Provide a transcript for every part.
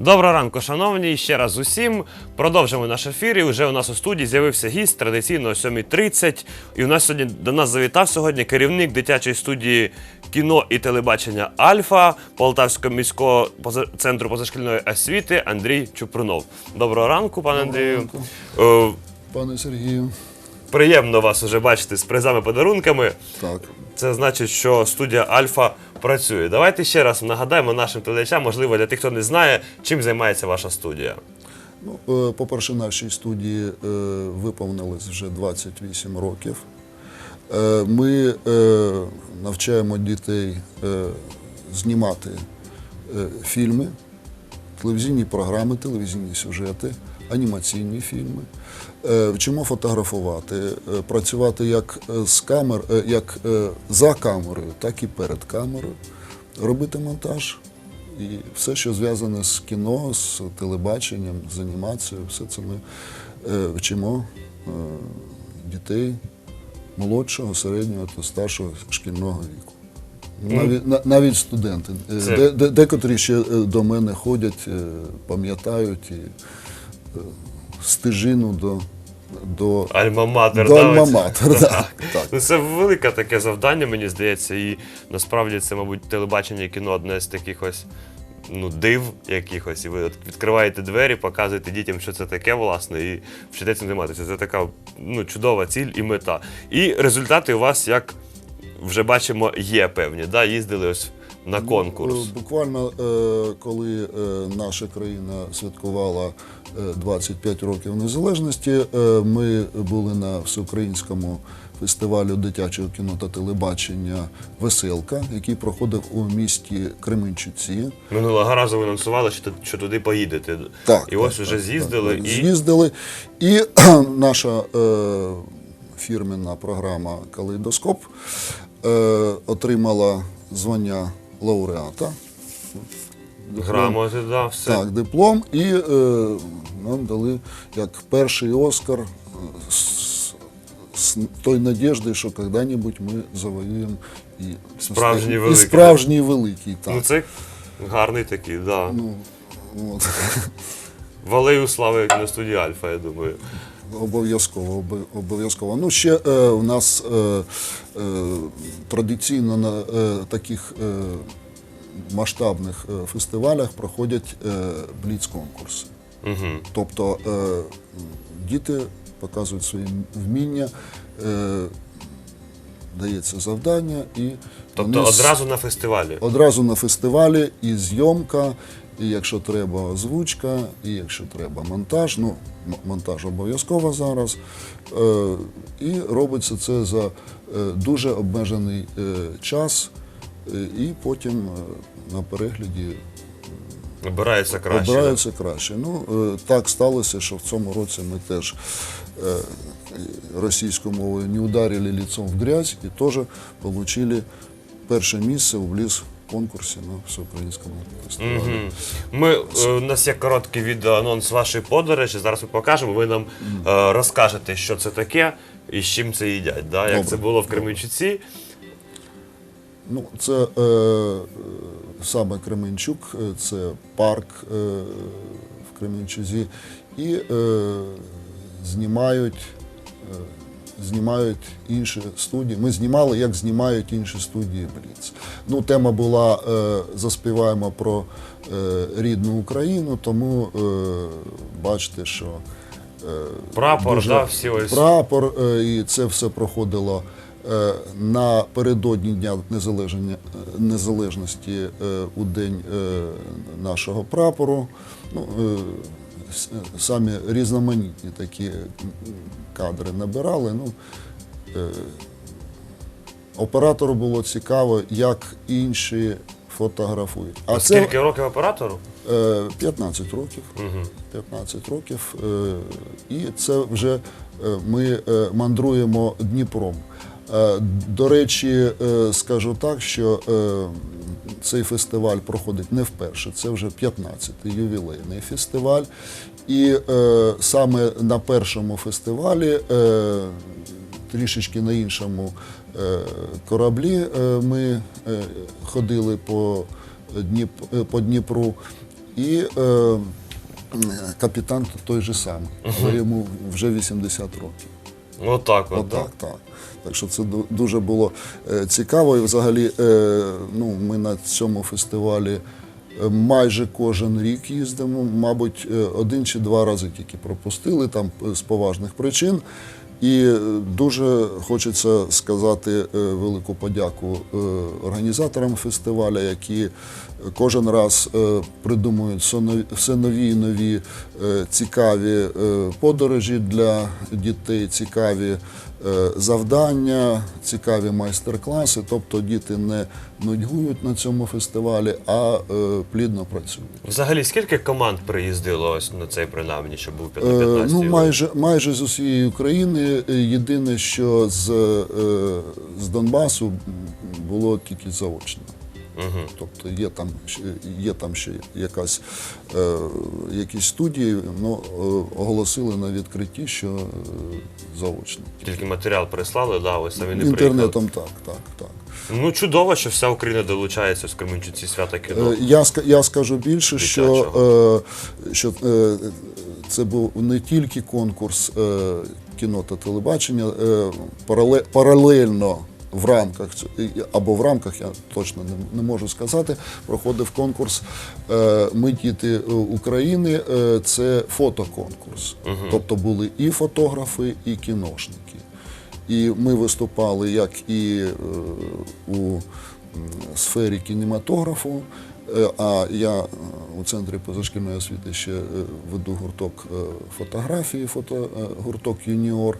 Доброго ранку, шановні, ще раз усім. Продовжимо наш ефір. І вже у нас у студії з'явився гість традиційно о 7.30. І у нас сьогодні до нас завітав сьогодні керівник дитячої студії кіно і телебачення Альфа Полтавського міського центру позашкільної освіти Андрій Чупрунов. Доброго ранку, пане Андрію. Е, Пане Сергію, Приємно вас уже бачити з призами подарунками. так. Це значить, що студія Альфа працює. Давайте ще раз нагадаємо нашим глядачам, можливо, для тих, хто не знає, чим займається ваша студія. Ну, е, по-перше, нашій студії е, виповнилось вже 28 років. Е, Ми навчаємо дітей знімати фільми, телевізійні програми, телевізійні сюжети, анімаційні фільми. Е, Вчимо фотографувати, е, працювати як е, з камер, як за камерою, так і перед камерою, робити монтаж. І все, що зв'язане з кіно, з телебаченням, з анімацією, все це ми вчимо дітей молодшого, середнього та старшого шкільного віку. Навіть, навіть студенти. Декотрі ще до мене ходять, пам'ятають і стежину до, до, Альма-матер, до Альма-Матер. Так, так. Ну, це велике таке завдання, мені здається, і насправді це, мабуть, телебачення і кіно одне з таких ось ну, див якихось. І ви от відкриваєте двері, показуєте дітям, що це таке, власне, і вчите цим займатися. Це така ну, чудова ціль і мета. І результати у вас, як вже бачимо, є певні. Да? Їздили ось на конкурс. Е, Буквально, е, коли е, наша країна святкувала 25 років незалежності, е, ми були на всеукраїнському фестивалю дитячого кіно та телебачення Веселка, який проходив у місті Кременчуці. Минулого разу ви анонсували, що, туди поїдете. Так, і ось так, вже так, з'їздили. так. і... З'їздили. І наша е, фірменна програма Калейдоскоп е, отримала звання лауреата. Грамоти, да, все. Так, диплом, і е, нам дали як перший Оскар е, з, з той надіжди, що коли-небудь ми завоюємо і Справжній і великий. справжній великий. Так. Ну це гарний такий, да. Ну, от. Валею слави на студії Альфа, я думаю. Обов'язково, обов'язково. Ну, ще е, у нас е, е, традиційно на е, таких е, масштабних е, фестивалях проходять е, бліц-конкурси. Угу. Тобто е, діти показують свої вміння, дається завдання і Тобто вони одразу на фестивалі. одразу на фестивалі і зйомка, і якщо треба озвучка, і якщо треба монтаж. Ну, монтаж обов'язково зараз. І робиться це за дуже обмежений час, і потім е, на перегляді Обирається краще. обираються краще. Ну, е, так сталося, що в цьому році ми теж е, російською мовою не ударили лицом в грязь і теж отримали перше місце в бліз конкурсі на всеукраїнському фестивалі. Мгм. Ми, е, у нас є короткий відеоанонс вашої подорожі. Зараз ми покажемо. Ви нам е, розкажете, що це таке і з чим це їдять. Да? Як Добре. це було в Кременчуці. Ну, це е, е, саме Кременчук, е, це парк е, в Кременчузі. І е, знімають, е, знімають інші студії. Ми знімали, як знімають інші студії Бліц. Ну, тема була е, заспіваємо про е, рідну Україну, тому е, бачите, що е, Прапор, дуже- да, всі ось. прапор, е, і це все проходило напередодні Дня е, незалежності е, у день е, нашого прапору. Ну, е, самі різноманітні такі кадри набирали. Ну, е, оператору було цікаво, як інші фотографують. А це Скільки років оператору? Е, 15 років. 15 років. Е, І це вже е, ми е, мандруємо Дніпром. Е, До речі, е, скажу так, що е, цей фестиваль проходить не вперше, це вже 15-й ювілейний фестиваль. І саме на першому фестивалі, трішечки на іншому кораблі, ми ходили по, Дніп, по Дніпру. і капітан той же самий, йому вже 80 років. Отак, от, Отак, так. Так що це дуже було е, цікаво. І взагалі, е, ну, ми на цьому фестивалі е, майже кожен рік їздимо. Мабуть, один чи два рази тільки пропустили там з поважних причин. І е, дуже хочеться сказати е, велику подяку е, організаторам фестиваля, які кожен раз придумують все нові- і нові цікаві подорожі для дітей, цікаві завдання, цікаві майстер-класи. Тобто діти не нудьгують на цьому фестивалі, а е, плідно працюють. Взагалі, скільки команд приїздило ось на цей принаймні, щоб був Е, 15 Ну, майже, майже з усієї України. Е, Єдине, що з, е, з Донбасу було тільки заочно. Угу. Тобто є там, є там ще якась, е, якісь студії, ну, е, оголосили на відкритті, що е, заочно. Тільки матеріал прислали, да, ось самі не приїхали. Інтернетом так, так, так. Ну, чудово, що вся Україна долучається з Кременчуці свята кіно. Е, Я, я скажу більше, що, е, що е, це був не тільки конкурс е, кіно та телебачення, е, парале- паралельно в рамках або в рамках, я точно не, можу сказати, проходив конкурс е, Ми діти е, України. Е, Це фотоконкурс. Тобто були і фотографи, і кіношники. І ми виступали як і у сфері кінематографу, а я е, у центрі позашкільної освіти ще е, веду гурток е, фотографії, фото, е, гурток юніор,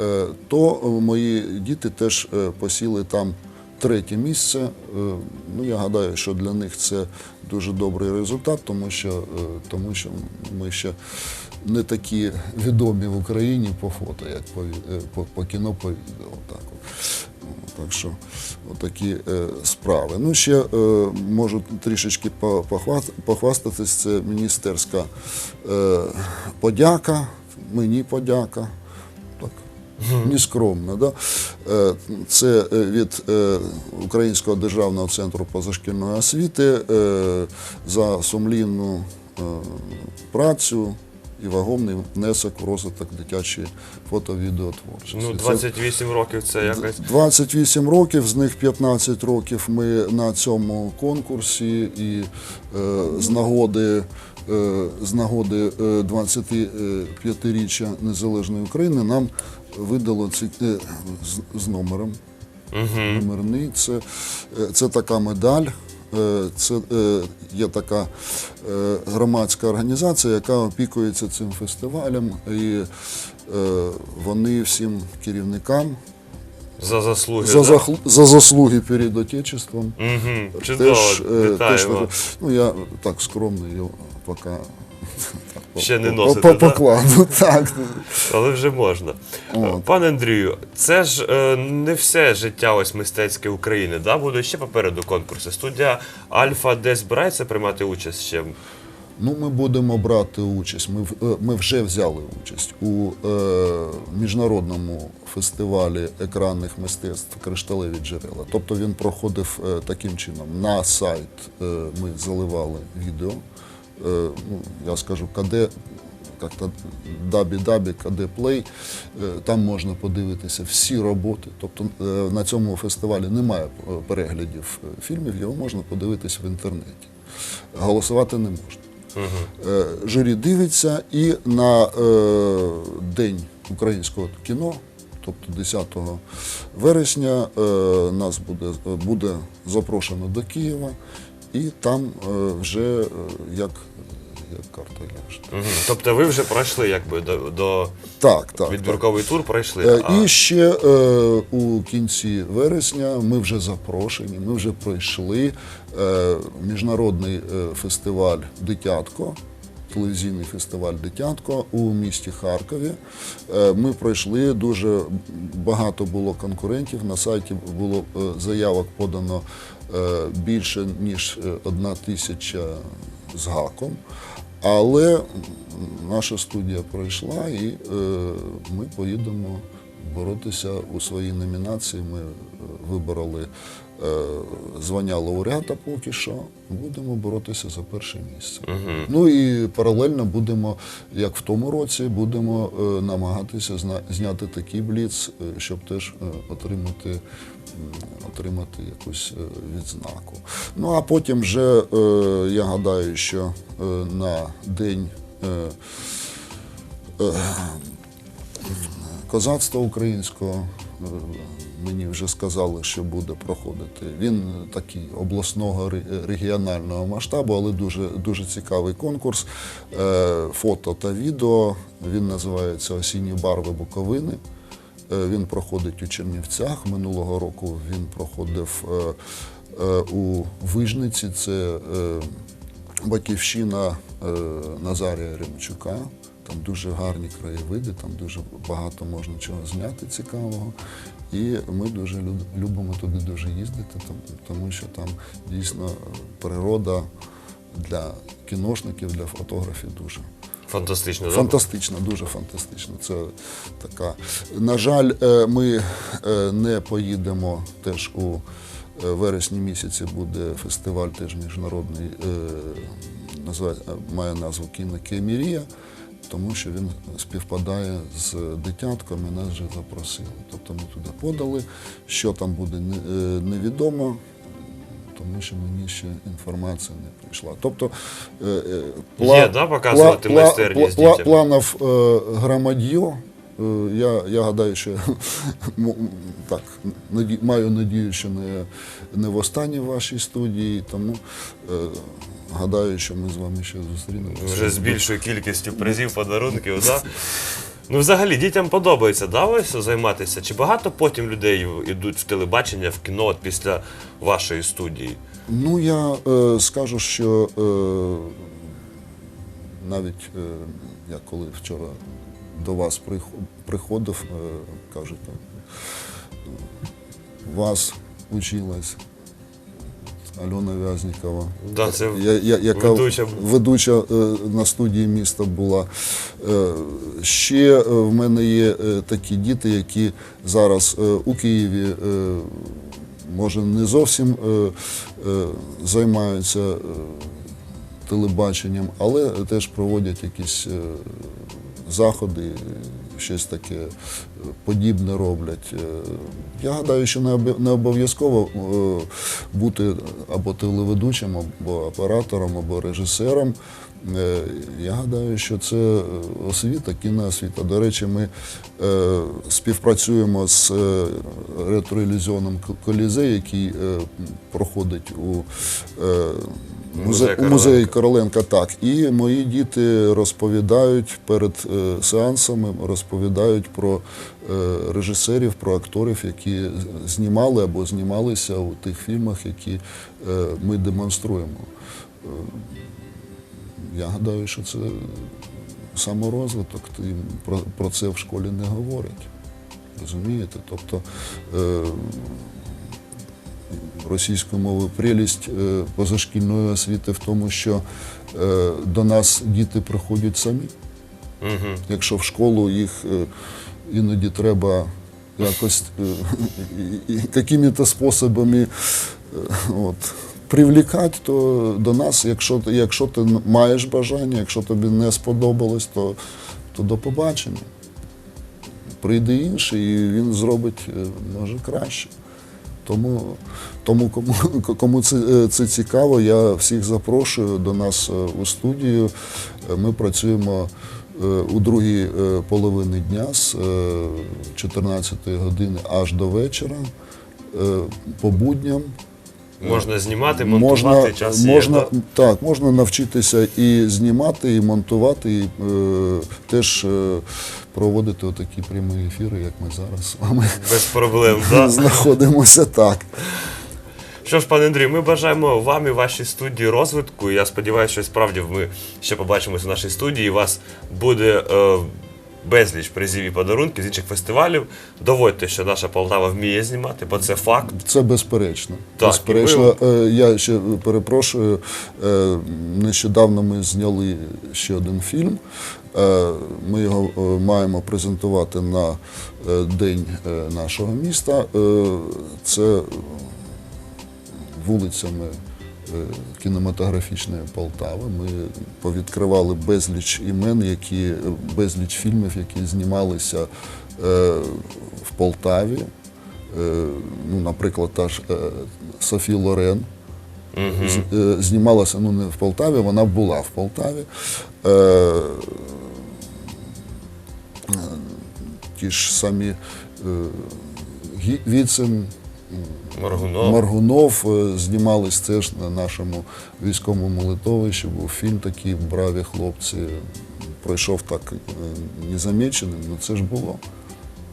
е, то е, мої діти теж е, посіли там третє місце. Е, Ну, я гадаю, що для них це дуже добрий результат, тому що, е, тому що ми ще не такі відомі в Україні по фото, як по, е, по, по кіно, по відео. Так, так що отакі е, справи. Ну, ще е, можу трішечки похвастатись. Це міністерська е, подяка, мені подяка. Так, нескромно. Да? Е, Це е, від е, Українського державного центру позашкільної освіти за сумлінну працю і вагомний внесок в розвиток дитячої фото-відеотворчості. Ну, Це 28 років це якось. 28 років, з них 15 років ми на цьому конкурсі, і е, з нагоди, е, з нагоди е, 25-річчя Незалежної України нам видало ці, е, з, з номером. Номерний. Це, е, це така медаль. Е, Це е, є така е, громадська організація, яка опікується цим фестивалем, і вони всім керівникам За заслуги. за, да? за заслуги перед Отечеством. Мгм. Чудово, Теж, теж, ну я так скромно його поки Ще не носите, по, покладу. Так. Але вже можна. От. Пане Андрію, це ж е, не все життя ось мистецьке України, да? буде ще попереду конкурси. Студія Альфа десь збирається приймати участь ще. Ну, ми будемо брати участь. Ми, е, ми вже взяли участь у е, міжнародному фестивалі екранних мистецтв Кришталеві джерела. Тобто він проходив е, таким чином. На сайт е, ми заливали відео. Е, ну, я скажу, КД, як-то дабі-дабі, КД Плей. Е, Там можна подивитися всі роботи. Тобто е, на цьому фестивалі немає переглядів фільмів, його можна подивитися в інтернеті. Голосувати не можна. Е, Журі дивиться і на е, День українського кіно, тобто 10 вересня, е, нас буде, буде запрошено до Києва, і там е, вже е, як, як карта. Мгм. Тобто ви вже пройшли якби до, до Так, так. так. тур пройшли. Е, а- І ще е, у кінці вересня ми вже запрошені, ми вже пройшли е, міжнародний фестиваль Дитятко. Телевізійний фестиваль Дитятко у місті Харкові. Е, Ми пройшли дуже багато було конкурентів. На сайті було заявок подано більше ніж е, одна тисяча з гаком. Але наша студія пройшла і е, ми поїдемо боротися у своїй номінації. Ми е, вибороли е, звання лауреата поки що. Будемо боротися за перше місце. Ну і паралельно будемо, як в тому році, будемо е, намагатися зняти такий бліц, е, щоб теж е, отримати, отримати якусь е, відзнаку. Ну а потім вже е, я гадаю, що е, на день. Е, козацтва українського. е, Мені вже сказали, що буде проходити. Він такий обласного регіонального масштабу, але дуже, дуже цікавий конкурс. Е, Фото та відео. Він називається Осінні барви Буковини. Е, Він проходить у Чернівцях. Минулого року він проходив е, е, у Вижниці. Це е, батьківщина е, Назарія Ремчука. Там дуже гарні краєвиди, там дуже багато можна чого зняти цікавого. І ми дуже любимо туди дуже їздити, тому, що там дійсно е, природа для кіношників, для фотографів дуже. Фантастично? Фантастично, дуже фантастично. Це така. На жаль, е, ми е, не поїдемо теж у вересні місяці буде фестиваль теж міжнародний, має назву Кіно Кемірія, тому що він співпадає з дитятком і нас вже запросили. Тобто ми туди подали. Що там буде, е, невідомо тому що мені ще інформація не прийшла. Тобто е, е, Є, да, показувати майстерність пла- дітям? планів е, громадьо. Е, Я, я гадаю, що так, маю надію, що не, не в останній вашій студії, тому е, гадаю, що ми з вами ще зустрінемося. Вже з більшою кількістю призів, подарунків, да? Ну, взагалі, дітям подобається, да, ось займатися? Чи багато потім людей йдуть в телебачення, в кіно от після вашої студії? Ну, я е, скажу, що е, навіть е, я коли вчора до вас приходив, е, кажуть, е, вас училась Альона Вязнікова. Да, це Я, я, яка ведуча. ведуча е, на студії міста була. Е, ще е, в мене є е, такі діти, які зараз е, у Києві, е, може, не зовсім е, е, займаються е, телебаченням, але теж проводять якісь е, заходи, щось таке е, подібне роблять. Е, Я гадаю, що не обов'язково е, бути або телеведучим, або оператором, або режисером. Я гадаю, що це освіта, кіноосвіта. До речі, ми е, співпрацюємо з е, ретроілюзіоном Колізей, який е, проходить у Музей музе- у музеї Короленка. Так, і мої діти розповідають перед е, сеансами, розповідають про е, режисерів, про акторів, які знімали або знімалися у тих фільмах, які е, ми демонструємо. Я гадаю, що це саморозвиток, і про, це в школі не говорять. Розумієте? Тобто російською мовою прелість е, позашкільної освіти в тому, що е, до нас діти приходять самі. Угу. Якщо в школу їх е, іноді треба якось якими-то способами от, привлікати, то до нас, якщо, якщо ти маєш бажання, якщо тобі не сподобалось, то, то до побачення. Прийде інший, і він зробить може краще. Тому, тому кому, кому це, е, це цікаво, я всіх запрошую до нас е, у студію. Е, Ми працюємо у другій половині дня з е, 14 години аж до вечора по будням. Можна знімати, монтувати, Можна, час можна, є. да? так, можна навчитися і знімати, і монтувати, і е, теж е, проводити такі прямі ефіри, як ми зараз з вами Без проблем, да? знаходимося так. Що ж, пане Андрію, ми бажаємо вам і вашій студії розвитку. Я сподіваюся, що справді ми ще побачимося в нашій студії. Вас буде е, безліч призів і подарунків з інших фестивалів. Доводьте, що наша Полтава вміє знімати, бо це факт. Це безперечно. Так, безперечно. Е, Я ще перепрошую. е, Нещодавно ми зняли ще один фільм. Е, Ми його маємо презентувати на день нашого міста. Це вулицями кінематографічної Полтави. Ми повідкривали безліч імен, які, безліч фільмів, які знімалися е, в Полтаві. Е, ну, наприклад, та ж е, Софі Лорен. Е, Знімалася ну, не в Полтаві, вона була в Полтаві. Е, ті ж самі е, Віцин, Моргунов. Маргунов е, знімались теж на нашому військовому литовищі. Був фільм такий Браві хлопці. Пройшов так е, незаміченим, ну це ж було.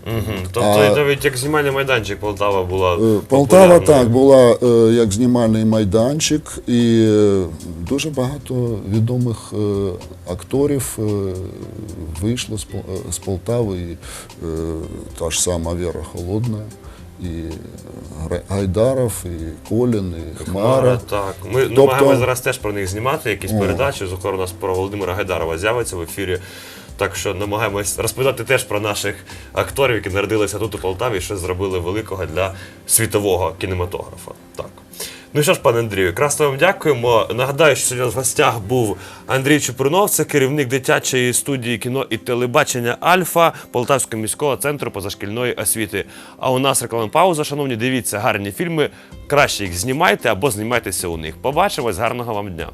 Мгм. Тобто А- навіть як знімальний майданчик Полтава була. Е, Полтава популярною. так була як знімальний майданчик, і дуже багато відомих акторів вийшло з, Пол- з Полтави. І, та ж сама Віра Холодна, і Гайдаров, і Колін, і Хмара, так. Ми Тобто- намагаємося зараз теж про них знімати, якісь передачі. Зокрема, у нас про Володимира Гайдарова з'явиться в ефірі. Так що намагаємось розповідати теж про наших акторів, які народилися тут у Полтаві і що зробили великого для світового кінематографа. Так. Ну що ж, пане Андрію, якраз вам дякуємо. Нагадаю, що сьогодні в гостях був Андрій Чупринов, це керівник дитячої студії кіно і телебачення Альфа Полтавського міського центру позашкільної освіти. А у нас рекламна пауза. Шановні, дивіться гарні фільми. Краще їх знімайте або знімайтеся у них. Побачимось, гарного вам дня.